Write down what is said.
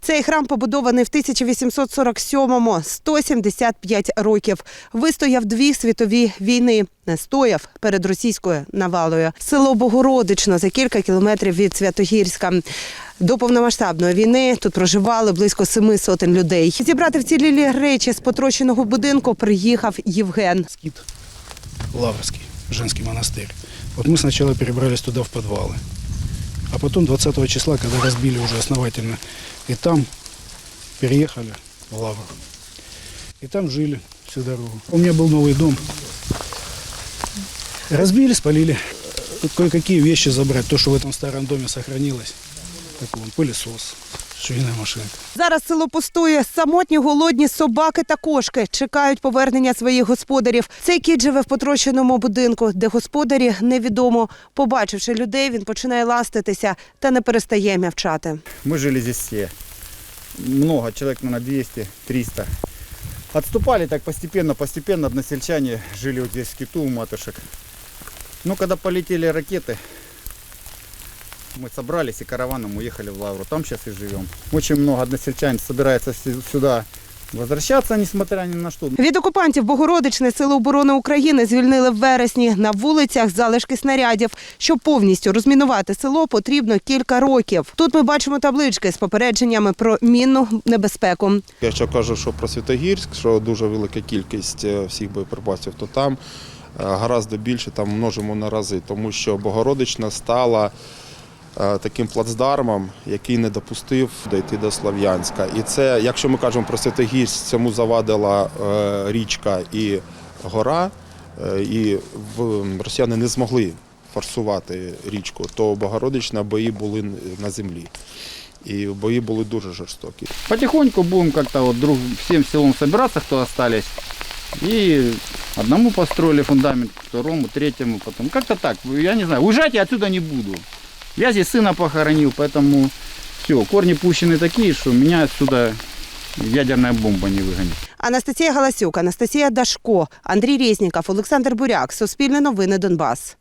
Цей храм побудований в 1847-му, 175 років. Вистояв дві світові війни. Не стояв перед російською навалою. Село Богородично за кілька кілометрів від Святогірська. До повномасштабної війни тут проживали близько семи сотень людей. Зібрати вцілілі речі з потрощеного будинку приїхав Євген. Скит Лаврский, женский монастырь. Вот мы сначала перебрались туда в подвалы. А потом 20 числа, когда разбили уже основательно, и там переехали в Лавру. И там жили всю дорогу. У меня был новый дом. Разбили, спалили. Кое-какие вещи забрать, то, что в этом старом доме сохранилось. Так вон, пылесос, швейная машинка. Зараз село пустує. Самотні голодні собаки та кошки чекають повернення своїх господарів. Цей кіт живе в потрощеному будинку, де господарі невідомо. Побачивши людей, він починає ластитися та не перестає м'явчати. Мы жили здесь все. Много, человек, наверное, 200-300. Отступали так постепенно, постепенно. Односельчане жили вот здесь в Киту у матушек. Ну, когда полетели ракеты, мы собрались и караваном уехали в Лавру. Там сейчас и живем. Очень много односельчан собирается сю- сюда возвращаться, несмотря ни на что. Від окупантів Богородичне сили оборони України звільнили в вересні. На вулицях залишки снарядів. Щоб повністю розмінувати село, потрібно кілька років. Тут ми бачимо таблички з попередженнями про мінну небезпеку. Якщо кажу, що про Святогірськ, що дуже велика кількість е, всіх боєприпасів, то там е, гораздо більше, там множимо на рази, тому що Богородична стала таким плацдармом, який не допустив дійти до Слов'янська. І це, якщо ми кажемо про Святогірськ, цьому завадила е, річка і гора, е, і росіяни не змогли форсувати річку, то Богородична бої були на землі. І бої були дуже жорстокі. Потихоньку будем как-то вот друг всем селом собираться, кто остались. И одному построили фундамент, второму, третьему, потом. Как-то так. Я не знаю. Уезжать я отсюда не буду. Я здесь сына похоронил, поэтому все, корни пущены такие, что меня отсюда ядерная бомба не выгонит. Анастасія Галасюк, Анастасія Дашко, Андрій Резніков, Олександр Буряк. Суспільне новини Донбас.